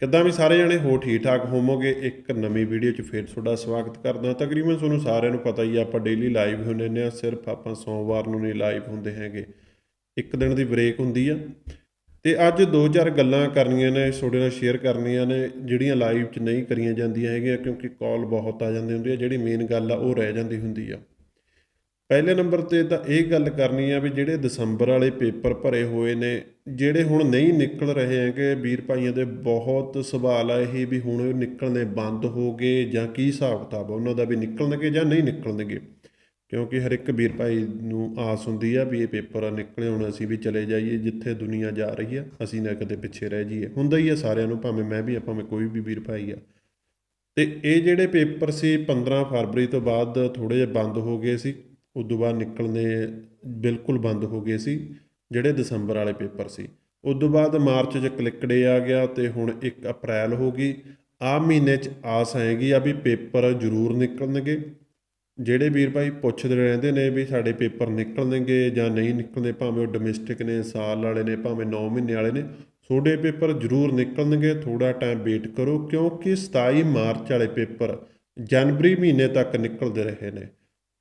ਕਿੱਦਾਂ ਵੀ ਸਾਰੇ ਜਣੇ ਹੋ ਠੀਕ ਠਾਕ ਹੋਵੋਗੇ, ਇੱਕ ਨਵੀਂ ਵੀਡੀਓ 'ਚ ਫੇਰ ਤੁਹਾਡਾ ਸਵਾਗਤ ਕਰਦਾ। ਤਕਰੀਬਨ ਤੁਹਾਨੂੰ ਸਾਰਿਆਂ ਨੂੰ ਪਤਾ ਹੀ ਆ, ਆਪਾਂ ਡੇਲੀ ਲਾਈਵ ਹੁੰਦੇ ਨੇ ਸਿਰਫ ਆਪਾਂ ਸੋਮਵਾਰ ਨੂੰ ਨਹੀਂ ਲਾਈਵ ਹੁੰਦੇ ਹੈਗੇ। ਇੱਕ ਦਿਨ ਦੀ ਬ੍ਰੇਕ ਹੁੰਦੀ ਆ। ਤੇ ਅੱਜ ਦੋ ਚਾਰ ਗੱਲਾਂ ਕਰਨੀਆਂ ਨੇ, ਤੁਹਾਡੇ ਨਾਲ ਸ਼ੇਅਰ ਕਰਨੀਆਂ ਨੇ, ਜਿਹੜੀਆਂ ਲਾਈਵ 'ਚ ਨਹੀਂ ਕਰੀਆਂ ਜਾਂਦੀਆਂ ਹੈਗੀਆਂ, ਕਿਉਂਕਿ ਕਾਲ ਬਹੁਤ ਆ ਜਾਂਦੀ ਹੁੰਦੀ ਆ, ਜਿਹੜੀ ਮੇਨ ਗੱਲ ਆ, ਉਹ ਰਹਿ ਜਾਂਦੀ ਹੁੰਦੀ ਆ। ਪਹਿਲੇ ਨੰਬਰ ਤੇ ਤਾਂ ਇਹ ਗੱਲ ਕਰਨੀ ਆ ਵੀ ਜਿਹੜੇ ਦਸੰਬਰ ਵਾਲੇ ਪੇਪਰ ਭਰੇ ਹੋਏ ਨੇ, ਜਿਹੜੇ ਹੁਣ ਨਹੀਂ ਨਿਕਲ ਰਹੇ ਹੈਗੇ, ਵੀਰ ਭਾਈਆਂ ਦੇ ਬਹੁਤ ਸਵਾਲ ਆ ਇਹ ਵੀ ਹੁਣ ਇਹ ਨਿਕਲਣੇ ਬੰਦ ਹੋ ਗਏ ਜਾਂ ਕੀ ਹਿਸਾਬ ਕਿਤਾਬ ਉਹਨਾਂ ਦਾ ਵੀ ਨਿਕਲਣਗੇ ਜਾਂ ਨਹੀਂ ਨਿਕਲਣਗੇ। ਕਿਉਂਕਿ ਹਰ ਇੱਕ ਵੀਰ ਭਾਈ ਨੂੰ ਆਸ ਹੁੰਦੀ ਆ ਵੀ ਇਹ ਪੇਪਰ ਨਿਕਲੇ ਹੁਣ ਅਸੀਂ ਵੀ ਚਲੇ ਜਾਈਏ, ਜਿੱਥੇ ਦੁਨੀਆ ਜਾ ਰਹੀ ਆ, ਅਸੀਂ ਨਾ ਕਦੇ ਪਿੱਛੇ ਰਹਿ ਜਾਈਏ। ਹੁੰਦਾ ਹੀ ਆ ਸਾਰਿਆਂ ਨੂੰ, ਭਾਵੇਂ ਮੈਂ ਵੀ ਆ, ਭਾਵੇਂ ਕੋਈ ਵੀ ਵੀਰ ਭਾਈ ਆ। ਤੇ ਇਹ ਜਿਹੜੇ ਪੇਪਰ ਸੀ 15 ਫਰਵਰੀ ਤੋਂ ਬਾਅਦ ਥੋੜੇ ਜਿਹਾ ਬੰਦ ਹੋ ਗਏ ਸੀ। ਉਦੋਂ ਬਾਅਦ ਨਿਕਲਣੇ ਬਿਲਕੁਲ ਬੰਦ ਹੋ ਗਏ ਸੀ, ਜਿਹੜੇ ਦਸੰਬਰ ਵਾਲੇ ਪੇਪਰ ਸੀ। ਉਦੋਂ ਬਾਅਦ ਮਾਰਚ 'ਚ ਕਲਿੱਕ ਡੇ ਆ ਗਿਆ ਤੇ ਹੁਣ 1 ਅਪ੍ਰੈਲ ਹੋ ਗਈ। ਆ ਮਹੀਨੇ 'ਚ ਆਸ ਆਏਗੀ ਆ ਵੀ ਪੇਪਰ ਜ਼ਰੂਰ ਨਿਕਲਣਗੇ। ਜਿਹੜੇ ਵੀਰ ਭਾਈ ਪੁੱਛਦੇ ਰਹਿੰਦੇ ਨੇ ਵੀ ਸਾਡੇ ਪੇਪਰ ਨਿਕਲਣਗੇ ਜਾਂ ਨਹੀਂ ਨਿਕਲਣੇ, ਭਾਵੇਂ ਉਹ ਡੋਮੈਸਟਿਕ ਨੇ, ਸਾਲ ਵਾਲੇ ਨੇ, ਭਾਵੇਂ 9 ਮਹੀਨੇ ਵਾਲੇ ਨੇ, ਤੁਹਾਡੇ ਪੇਪਰ ਜ਼ਰੂਰ ਨਿਕਲਣਗੇ। ਥੋੜਾ ਟਾਈਮ ਵੇਟ ਕਰੋ, ਕਿਉਂਕਿ 27 ਮਾਰਚ ਵਾਲੇ ਪੇਪਰ ਜਨਵਰੀ ਮਹੀਨੇ ਤੱਕ ਨਿਕਲਦੇ ਰਹੇ ਨੇ।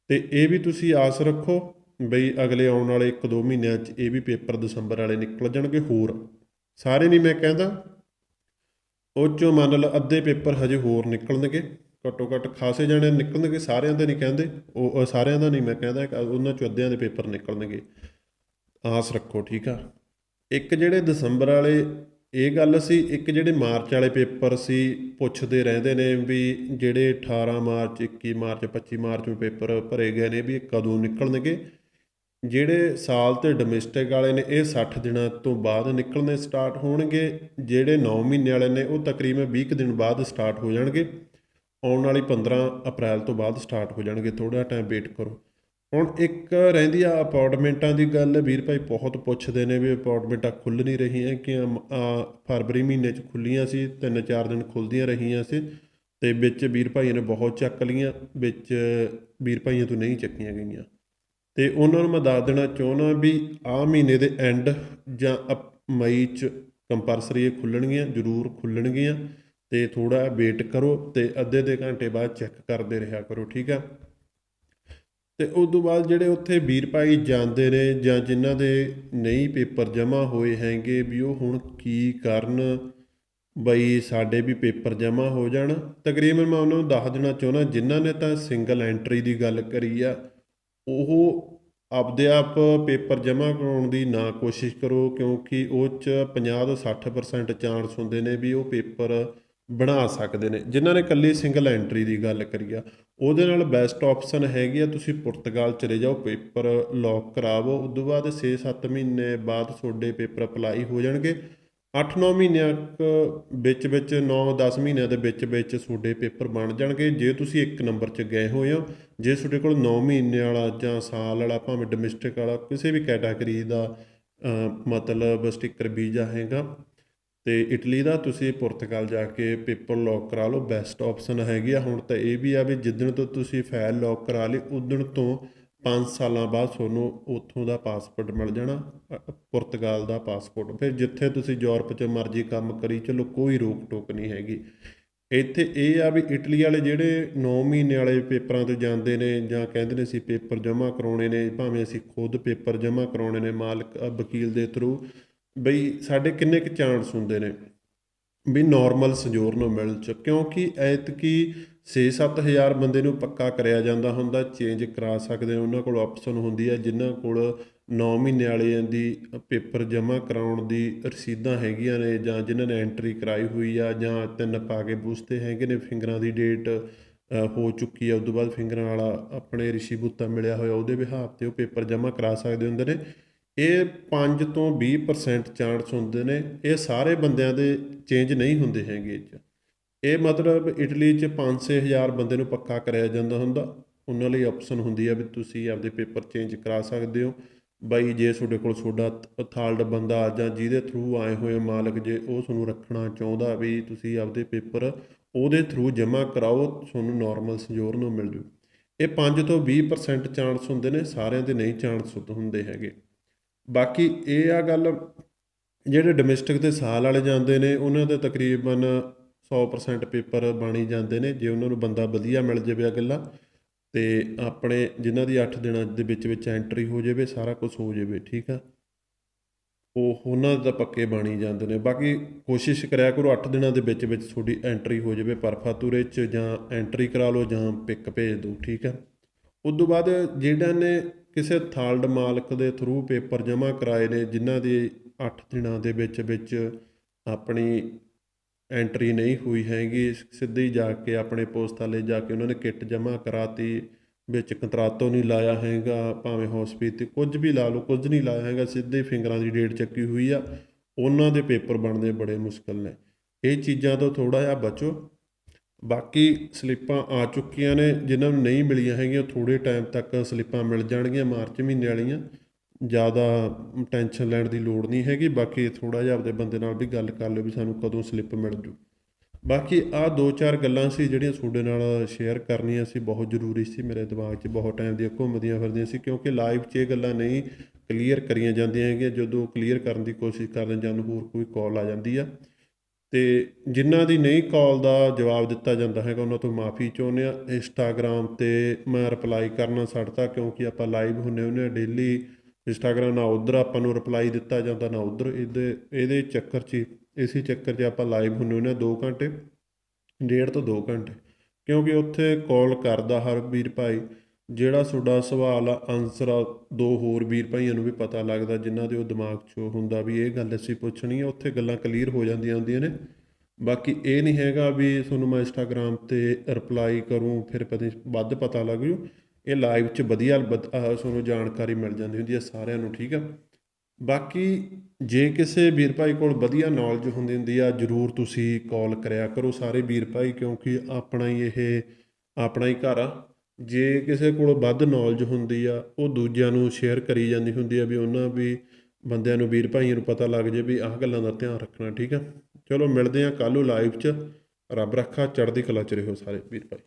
ਤੇ ਇਹ ਵੀ ਤੁਸੀਂ ਆਸ ਰੱਖੋ ਬਈ ਅਗਲੇ ਆਉਣ ਵਾਲੇ 1-2 ਮਹੀਨਿਆਂ 'ਚ ਇਹ ਵੀ ਪੇਪਰ ਦਸੰਬਰ ਵਾਲੇ ਨਿਕਲ ਜਾਣਗੇ ਹੋਰ। ਸਾਰੇ ਨਹੀਂ ਮੈਂ ਕਹਿੰਦਾ, ਉਹ 'ਚੋਂ ਮੰਨ ਲਓ ਅੱਧੇ ਪੇਪਰ ਹਜੇ ਹੋਰ ਨਿਕਲਣਗੇ, ਘੱਟੋ ਘੱਟ ਖਾਸੇ ਜਾਣੇ ਨਿਕਲਣਗੇ, ਸਾਰਿਆਂ ਦੇ ਨਹੀਂ ਕਹਿੰਦੇ, ਉਹ ਸਾਰਿਆਂ ਦਾ ਨਹੀਂ ਮੈਂ ਕਹਿੰਦਾ ਉਹਨਾਂ 'ਚੋਂ ਅੱਧਿਆਂ ਦੇ ਪੇਪਰ ਨਿਕਲਣਗੇ। ਆਸ ਰੱਖੋ, ਠੀਕ ਆ? ਇੱਕ ਜਿਹੜੇ ਦਸੰਬਰ ਵਾਲੇ ਇਹ ਗੱਲ ਸੀ, ਇੱਕ ਜਿਹੜੇ ਮਾਰਚ ਵਾਲੇ ਪੇਪਰ ਸੀ, ਪੁੱਛਦੇ ਰਹਿੰਦੇ ਨੇ ਵੀ ਜਿਹੜੇ 18 ਮਾਰਚ 21 ਮਾਰਚ 25 ਮਾਰਚ ਨੂੰ ਪੇਪਰ ਭਰੇ ਗਏ ਨੇ ਵੀ ਇਹ ਕਦੋਂ ਨਿਕਲਣਗੇ। ਜਿਹੜੇ ਸਾਲ ਤੇ ਡੋਮੈਸਟਿਕ ਵਾਲੇ ਨੇ, ਇਹ 60 ਦਿਨਾਂ ਤੋਂ ਬਾਅਦ ਨਿਕਲਣੇ ਸਟਾਰਟ ਹੋਣਗੇ। ਜਿਹੜੇ 9 ਮਹੀਨੇ ਵਾਲੇ ਨੇ, ਉਹ ਤਕਰੀਬਨ 20 ਕੁ ਦਿਨ ਬਾਅਦ ਸਟਾਰਟ ਹੋ ਜਾਣਗੇ। ਆਉਣ ਵਾਲੀ 15 ਅਪ੍ਰੈਲ ਤੋਂ ਬਾਅਦ ਸਟਾਰਟ ਹੋ ਜਾਣਗੇ। ਥੋੜਾ ਟਾਈਮ ਵੇਟ ਕਰੋ। ਹੁਣ ਇੱਕ ਰਹਿੰਦੀ ਆ ਅਪਾਰਟਮੈਂਟਾਂ ਦੀ ਗੱਲ, ਵੀਰ ਭਾਈ ਬਹੁਤ ਪੁੱਛਦੇ ਨੇ ਵੀ ਅਪਾਰਟਮੈਂਟਾਂ ਖੁੱਲ ਨਹੀਂ ਰਹੀਆਂ ਕਿ ਫਰਵਰੀ ਮਹੀਨੇ 'ਚ ਖੁੱਲੀਆਂ ਸੀ, ਤਿੰਨ ਚਾਰ ਦਿਨ ਖੁੱਲਦੀਆਂ ਰਹੀਆਂ ਸੀ ਤੇ ਵਿੱਚ ਵੀਰ ਭਾਈਆਂ ਨੇ ਬਹੁਤ ਚੱਕ ਲੀਆਂ ਵਿੱਚ ਵੀਰ ਭਾਈਆਂ ਤੋਂ ਨਹੀਂ ਚੱਕੀਆਂ ਗਈਆਂ। ਤੇ ਉਹਨਾਂ ਨੂੰ ਮੈਂ ਦੱਸ ਦੇਣਾ ਚਾਹੁੰਦਾ ਵੀ ਆ ਮਹੀਨੇ ਦੇ ਐਂਡ ਜਾਂ ਅਪ- ਮਈ 'ਚ ਕੰਪਲਸਰੀ ਇਹ ਖੁੱਲਣਗੀਆਂ ਜ਼ਰੂਰ ਖੁੱਲਣਗੀਆਂ ਤੇ ਥੋੜਾ ਵੇਟ ਕਰੋ ਤੇ ਅੱਧੇ ਦੇ ਘੰਟੇ ਬਾਅਦ ਚੈੱਕ ਕਰਦੇ ਰਿਹਾ ਕਰੋ, ਠੀਕ ਆ? ਤੇ ਉਸ ਤੋਂ ਬਾਅਦ ਜਿਹੜੇ ਉੱਥੇ ਵੀਰ ਭਾਈ ਜਾਂਦੇ ਨੇ ਜਾਂ ਜਿਨ੍ਹਾਂ ਦੇ ਨਹੀਂ ਪੇਪਰ ਜਮ੍ਹਾਂ ਹੋਏ ਹੈਗੇ ਵੀ ਉਹ ਹੁਣ ਕੀ ਕਰਨ ਬਈ ਸਾਡੇ ਵੀ ਪੇਪਰ ਜਮ੍ਹਾਂ ਹੋ ਜਾਣ। ਤਕਰੀਬਨ ਮੈਂ ਉਹਨਾਂ ਨੂੰ ਦੱਸ ਦੇਣਾ ਚਾਹੁੰਦਾ, ਜਿਨ੍ਹਾਂ ਨੇ ਤਾਂ ਸਿੰਗਲ ਐਂਟਰੀ ਦੀ ਗੱਲ ਕਰੀ ਆ, ਉਹ ਆਪਦੇ ਆਪ ਪੇਪਰ ਜਮ੍ਹਾਂ ਕਰਾਉਣ ਦੀ ਨਾ ਕੋਸ਼ਿਸ਼ ਕਰੋ ਕਿਉਂਕਿ ਉਹ 'ਚ 50 ਤੋਂ 60% ਚਾਂਸ ਹੁੰਦੇ ਨੇ ਵੀ ਉਹ ਪੇਪਰ ਬਣਾ ਸਕਦੇ ਨੇ। ਜਿਨ੍ਹਾਂ ਨੇ ਇਕੱਲੀ ਸਿੰਗਲ ਐਂਟਰੀ ਦੀ ਗੱਲ ਕਰੀ ਆ, ਉਹਦੇ ਨਾਲ ਬੈਸਟ ਆਪਸ਼ਨ ਹੈਗੀ ਆ, ਤੁਸੀਂ ਪੁਰਤਗਾਲ ਚਲੇ ਜਾਓ, ਪੇਪਰ ਲੌਕ ਕਰਾਵੋ ਉਸ ਤੋਂ ਬਾਅਦ 6-7 ਮਹੀਨੇ ਬਾਅਦ ਤੁਹਾਡੇ ਪੇਪਰ ਅਪਲਾਈ ਹੋ ਜਾਣਗੇ। 8-9 ਮਹੀਨਿਆਂ ਕੁ ਵਿੱਚ ਵਿੱਚ 9-10 ਮਹੀਨਿਆਂ ਦੇ ਵਿੱਚ ਵਿੱਚ ਤੁਹਾਡੇ ਪੇਪਰ ਬਣ ਜਾਣਗੇ। ਜੇ ਤੁਸੀਂ ਇੱਕ ਨੰਬਰ 'ਚ ਗਏ ਹੋਏ ਹੋ, ਜੇ ਤੁਹਾਡੇ ਕੋਲ 9 ਮਹੀਨੇ ਵਾਲਾ ਜਾਂ ਸਾਲ ਵਾਲਾ, ਭਾਵੇਂ ਡੋਮੈਸਟਿਕ ਵਾਲਾ, ਕਿਸੇ ਵੀ ਕੈਟਾਗਰੀ ਦਾ ਮਤਲਬ ਸਟicker ਵੀਜ਼ਾ ਹੈਗਾ ਤੇ ਇਟਲੀ ਦਾ ਤੁਸੀਂ ਪੁਰਤਗਾਲ ਜਾ ਕੇ ਪੇਪਰ ਲੌਕ ਕਰਾ ਲਓ ਬੈਸਟ ਆਪਸ਼ਨ ਹੈਗੀ ਆ। ਹੁਣ ਤਾਂ ਇਹ ਵੀ ਆ ਵੀ ਜਿੱਦਣ ਤੋਂ ਤੁਸੀਂ ਫਾਈਲ ਲੌਕ ਕਰਾ ਲਈ, ਉਦਣ ਤੋਂ 5 ਸਾਲਾਂ ਬਾਅਦ ਤੁਹਾਨੂੰ ਉੱਥੋਂ ਦਾ ਪਾਸਪੋਰਟ ਮਿਲ ਜਾਣਾ ਪੁਰਤਗਾਲ ਦਾ ਪਾਸਪੋਰਟ ਫਿਰ ਜਿੱਥੇ ਤੁਸੀਂ ਯੂਰਪ 'ਚ ਮਰਜ਼ੀ ਕੰਮ ਕਰੀ, ਚਲੋ ਕੋਈ ਰੋਕ ਟੋਕ ਨਹੀਂ ਹੈਗੀ। ਇੱਥੇ ਇਹ ਆ ਵੀ ਇਟਲੀ ਵਾਲੇ ਜਿਹੜੇ 9 ਮਹੀਨੇ ਵਾਲੇ ਪੇਪਰਾਂ ਤੇ ਜਾਂਦੇ ਨੇ ਜਾਂ ਕਹਿੰਦੇ ਨੇ ਅਸੀਂ ਪੇਪਰ ਜਮ੍ਹਾਂ ਕਰਾਉਣੇ ਨੇ, ਭਾਵੇਂ ਅਸੀਂ ਖੁਦ ਪੇਪਰ ਜਮ੍ਹਾਂ ਕਰਾਉਣੇ ਨੇ, ਮਾਲਕ ਵਕੀਲ ਦੇ ਥਰੂ ਬਈ ਸਾਡੇ ਕਿੰਨੇ ਕੁ ਚਾਂਸ ਹੁੰਦੇ ਨੇ ਵੀ ਨਾਰਮਲ ਸੰਜੋਰ ਨੂੰ ਮਿਲ ਚ, ਕਿਉਂਕਿ ਐਤਕੀ 6-7 ਹਜ਼ਾਰ ਬੰਦੇ ਨੂੰ ਪੱਕਾ ਕਰਿਆ ਜਾਂਦਾ ਹੁੰਦਾ ਚੇਂਜ ਕਰਾ ਸਕਦੇ ਆ ਉਹਨਾਂ ਕੋਲ ਆਪਸ਼ਨ ਹੁੰਦੀ ਹੈ ਜਿਨ੍ਹਾਂ ਕੋਲ 9 ਮਹੀਨੇ ਵਾਲਿਆਂ ਦੀ ਪੇਪਰ ਜਮ੍ਹਾਂ ਕਰਾਉਣ ਦੀ ਰਸੀਦਾਂ ਹੈਗੀਆਂ ਨੇ, ਜਾਂ ਜਿਨ੍ਹਾਂ ਨੇ ਐਂਟਰੀ ਕਰਾਈ ਹੋਈ ਆ, ਜਾਂ ਤਿੰਨ ਪਾ ਕੇ ਬੂਸਤੇ ਹੈਗੇ ਨੇ ਫਿੰਗਰਾਂ ਦੀ ਡੇਟ ਹੋ ਚੁੱਕੀ ਆ, ਉਸ ਤੋਂ ਬਾਅਦ ਫਿੰਗਰਾਂ ਵਾਲਾ ਆਪਣੇ ਰਿਸ਼ੀ ਬੁੱਤਾ ਮਿਲਿਆ ਹੋਇਆ, ਉਹਦੇ ਬਿਹਾਫ ਤੇ ਉਹ ਪੇਪਰ ਜਮ੍ਹਾਂ ਕਰਾ ਸਕਦੇ ਹੁੰਦੇ ਨੇ। ਇਹ 5 ਤੋਂ 20% ਚਾਂਸ ਹੁੰਦੇ ਨੇ, ਇਹ ਸਾਰੇ ਬੰਦਿਆਂ ਦੇ ਚੇਂਜ ਨਹੀਂ ਹੁੰਦੇ ਹੈਗੇ ਇਹ 'ਚ। ਇਹ ਮਤਲਬ ਇਟਲੀ 'ਚ 5-6 ਹਜ਼ਾਰ ਬੰਦੇ ਨੂੰ ਪੱਕਾ ਕਰਿਆ ਜਾਂਦਾ ਹੁੰਦਾ। ਉਹਨਾਂ ਲਈ ਆਪਸ਼ਨ ਹੁੰਦੀ ਆ ਵੀ ਤੁਸੀਂ ਆਪਦੇ ਪੇਪਰ ਚੇਂਜ ਕਰਾ ਸਕਦੇ ਹੋ। ਬਾਈ ਜੇ ਤੁਹਾਡੇ ਕੋਲ ਤੁਹਾਡਾ ਥਾਲਡ ਬੰਦਾ ਜਾਂ ਜਿਹਦੇ ਥਰੂ ਆਏ ਹੋਏ ਮਾਲਕ ਜੇ ਉਹ ਤੁਹਾਨੂੰ ਰੱਖਣਾ ਚਾਹੁੰਦਾ ਵੀ ਤੁਸੀਂ ਆਪਦੇ ਪੇਪਰ ਉਹਦੇ ਥਰੂ ਜਮ੍ਹਾਂ ਕਰਾਓ, ਤੁਹਾਨੂੰ ਨਾਰਮਲ ਸੰਜੋਰ ਨੂੰ ਮਿਲ ਜੂ। ਇਹ 5 ਤੋਂ 20% ਚਾਂਸ ਹੁੰਦੇ ਨੇ, ਸਾਰਿਆਂ ਦੇ ਨਹੀਂ ਚਾਂਸ ਹੁੰਦੇ ਹੈਗੇ। ਬਾਕੀ ਇਹ ਆ ਗੱਲ, ਜਿਹੜੇ ਡੋਮੈਸਟਿਕ ਤੇ ਸਾਲ ਵਾਲੇ ਜਾਂਦੇ ਨੇ, ਉਹਨਾਂ ਦੇ ਤਕਰੀਬਨ 100% ਪੇਪਰ ਬਾਣੀ ਜਾਂਦੇ ਨੇ, ਜੇ ਉਹਨਾਂ ਨੂੰ ਬੰਦਾ ਵਧੀਆ ਮਿਲ ਜਾਵੇ ਅਗਲਾ ਤੇ ਆਪਣੇ ਜਿਨ੍ਹਾਂ ਦੀ 8 ਦਿਨਾਂ ਦੇ ਵਿੱਚ ਵਿੱਚ ਐਂਟਰੀ ਹੋ ਜਾਵੇ, ਸਾਰਾ ਕੁਝ ਹੋ ਜਾਵੇ, ਠੀਕ ਆ? ਉਹ, ਉਹਨਾਂ ਦਾ ਪੱਕੇ ਬਾਣੀ ਜਾਂਦੇ ਨੇ। ਬਾਕੀ ਕੋਸ਼ਿਸ਼ ਕਰਿਆ ਕਰੋ 8 ਦਿਨਾਂ ਦੇ ਵਿੱਚ ਵਿੱਚ ਤੁਹਾਡੀ ਐਂਟਰੀ ਹੋ ਜਾਵੇ ਪਰਫਾਤੂਰੇ 'ਚ ਜਾਂ ਐਂਟਰੀ ਕਰਾ ਲਓ ਜਾਂ ਪਿਕ ਭੇਜ ਦਿਓ, ਠੀਕ ਆ? ਉਸ ਤੋਂ ਬਾਅਦ ਜਿਹੜਾ ਨੇ ਕਿਸੇ ਥਾਲਡ ਮਾਲਕ ਦੇ ਥਰੂ ਪੇਪਰ ਜਮ੍ਹਾਂ ਕਰਾਏ ਨੇ, ਜਿਨ੍ਹਾਂ ਦੀ 8 ਦਿਨਾਂ ਦੇ ਵਿੱਚ ਵਿੱਚ ਆਪਣੀ ਐਂਟਰੀ ਨਹੀਂ ਹੋਈ ਹੈਗੀ, ਸਿੱਧੇ ਹੀ ਜਾ ਕੇ ਆਪਣੇ ਪੋਸਟ ਵਾਲੇ ਜਾ ਕੇ ਉਹਨਾਂ ਨੇ ਕਿੱਟ ਜਮ੍ਹਾਂ ਕਰਾਤੀ, ਵਿੱਚ ਕੰਤਰਾਤੋਂ ਨਹੀਂ ਲਾਇਆ ਹੈਗਾ, ਭਾਵੇਂ ਹਸਪੀਟਲ ਕੁਝ ਵੀ ਲਾ ਲਓ, ਕੁਝ ਨਹੀਂ ਲਾਇਆ ਹੈਗਾ, ਸਿੱਧੇ ਫਿੰਗਰਾਂ ਦੀ ਡੇਟ ਚੱਕੀ ਹੋਈ ਆ, ਉਹਨਾਂ ਦੇ ਪੇਪਰ ਬਣਦੇ ਬੜੇ ਮੁਸ਼ਕਲ ਨੇ। ਇਹ ਚੀਜ਼ਾਂ ਤੋਂ ਥੋੜਾ ਜਿਹਾ ਬਚੋ। ਬਾਕੀ ਸਲਿੱਪਾਂ ਆ ਚੁੱਕੀਆਂ ਨੇ, ਜਿਨ੍ਹਾਂ ਨੂੰ ਨਹੀਂ ਮਿਲੀਆਂ ਹੈਗੀਆਂ ਥੋੜੇ ਟਾਈਮ ਤੱਕ ਸਲਿੱਪਾਂ ਮਿਲ ਜਾਣਗੀਆਂ ਮਾਰਚ ਮਹੀਨੇ ਵਾਲੀਆਂ। ਜ਼ਿਆਦਾ ਟੈਨਸ਼ਨ ਲੈਣ ਦੀ ਲੋੜ ਨਹੀਂ ਹੈਗੀ, ਬਾਕੀ ਥੋੜਾ ਜਿਹਾ ਆਪਦੇ ਬੰਦੇ ਨਾਲ ਵੀ ਗੱਲ ਕਰ ਲਿਓ ਵੀ ਸਾਨੂੰ ਕਦੋਂ ਸਲਿੱਪ ਮਿਲ ਜੂ। ਬਾਕੀ ਆ ਦੋ ਚਾਰ ਗੱਲਾਂ ਸੀ ਜਿਹੜੀਆਂ ਤੁਹਾਡੇ ਨਾਲ ਸ਼ੇਅਰ ਕਰਨੀਆਂ ਸੀ, ਬਹੁਤ ਜ਼ਰੂਰੀ ਸੀ, ਮੇਰੇ ਦਿਮਾਗ 'ਚ ਬਹੁਤ ਟਾਈਮ ਦੀਆਂ ਘੁੰਮਦੀਆਂ ਫਿਰਦੀਆਂ ਸੀ, ਕਿਉਂਕਿ ਲਾਈਵ 'ਚ ਇਹ ਗੱਲਾਂ ਨਹੀਂ ਕਲੀਅਰ ਕਰੀਆਂ ਜਾਂਦੀਆਂ ਹੈਗੀਆਂ, ਜਦੋਂ ਕਲੀਅਰ ਕਰਨ ਦੀ ਕੋਸ਼ਿਸ਼ ਕਰਦੇ ਜਾਂ ਹੋਰ ਕੋਈ ਕਾਲ ਆ ਜਾਂਦੀ ਆ ਤੇ ਜਿਨ੍ਹਾਂ ਦੀ ਨਹੀਂ ਕਾਲ ਦਾ ਜਵਾਬ ਦਿੱਤਾ ਜਾਂਦਾ ਹੈਗਾ ਉਹਨਾਂ ਤੋਂ ਮਾਫੀ ਚਾਹੁੰਦੇ ਆ ਇੰਸਟਾਗ੍ਰam ਤੇ ਮੈਂ ਰਿਪਲਾਈ ਕਰਨਾ ਛੱਡਤਾ ਕਿਉਂਕਿ ਆਪਾਂ ਲਾਈਵ ਹੁੰਨੇ ਹੁੰਨੇ ਆ ਡੇਲੀ ਇੰਸਟਾਗ੍ਰਾਮ ਨਾ ਉਧਰ ਆਪਾਂ ਨੂੰ ਰਿਪਲਾਈ ਦਿੱਤਾ ਜਾਂਦਾ ਨਾ ਉਧਰ। ਇਹਦੇ ਇਹਦੇ ਚੱਕਰ 'ਚ ਹੀ, ਇਸੇ ਚੱਕਰ 'ਚ ਆਪਾਂ ਲਾਈਵ ਹੁੰਨੇ ਹੁੰਨੇ ਆ 2 ਘੰਟੇ ਡੇਢ ਤੋਂ 2 ਘੰਟੇ। ਕਿਉਂਕਿ ਉੱਥੇ ਕਾਲ ਕਰਦਾ ਹਰਵੀਰ ਭਾਈ ਜਿਹੜਾ ਤੁਹਾਡਾ ਸਵਾਲ ਆ ਆਨਸਰ ਆ, ਦੋ ਹੋਰ ਵੀਰ ਭਾਈਆਂ ਨੂੰ ਵੀ ਪਤਾ ਲੱਗਦਾ, ਜਿਨ੍ਹਾਂ ਦੇ ਉਹ ਦਿਮਾਗ 'ਚ ਉਹ ਹੁੰਦਾ ਵੀ ਇਹ ਗੱਲ ਅਸੀਂ ਪੁੱਛਣੀ ਆ, ਉੱਥੇ ਗੱਲਾਂ ਕਲੀਅਰ ਹੋ ਜਾਂਦੀਆਂ ਹੁੰਦੀਆਂ ਨੇ। ਬਾਕੀ ਇਹ ਨਹੀਂ ਹੈਗਾ ਵੀ ਤੁਹਾਨੂੰ ਮੈਂ ਇੰਸਟਾਗ੍ਰam ਤੇ ਰਿਪਲਾਈ ਕਰੂੰ, ਫਿਰ ਪਤਾ ਵੱਧ ਪਤਾ ਲੱਗ ਜੂ। ਇਹ ਲਾਈਵ 'ਚ ਵਧੀਆ ਬਦ- ਤੁਹਾਨੂੰ ਜਾਣਕਾਰੀ ਮਿਲ ਜਾਂਦੀ ਹੁੰਦੀ ਹੈ ਸਾਰਿਆਂ ਨੂੰ, ਠੀਕ ਆ? ਬਾਕੀ ਜੇ ਕਿਸੇ ਵੀਰ ਭਾਈ ਕੋਲ ਵਧੀਆ ਨੌਲੇਜ ਹੁੰਦੀ ਹੁੰਦੀ ਆ, ਜਰੂਰ ਤੁਸੀਂ ਕਾਲ ਕਰਿਆ ਕਰੋ ਸਾਰੇ ਵੀਰ ਭਾਈ, ਕਿਉਂਕਿ ਆਪਣਾ ਹੀ ਇਹ, ਆਪਣਾ ਹੀ ਘਰ ਆ। ਜੇ ਕਿਸੇ ਕੋਲ ਵੱਧ ਨੌਲੇਜ ਹੁੰਦੀ ਆ, ਉਹ ਦੂਜਿਆਂ ਨੂੰ ਸ਼ੇਅਰ ਕਰੀ ਜਾਂਦੀ ਹੁੰਦੀ ਆ ਵੀ ਉਹਨਾਂ ਵੀ ਬੰਦਿਆਂ ਨੂੰ, ਵੀਰ ਭਾਈਆਂ ਨੂੰ ਪਤਾ ਲੱਗ ਜੇ ਵੀ ਆਹ ਗੱਲਾਂ ਦਾ ਧਿਆਨ ਰੱਖਣਾ, ਠੀਕ ਆ? ਚਲੋ ਮਿਲਦੇ ਆ ਕੱਲ੍ਹ ਨੂੰ ਲਾਈਵ 'ਚ। ਰੱਬ ਰੱਖਾ, ਚੜ੍ਹਦੀ ਕਲਾ 'ਚ ਰਹੋ ਸਾਰੇ, ਵੀਰ ਭਾਈ।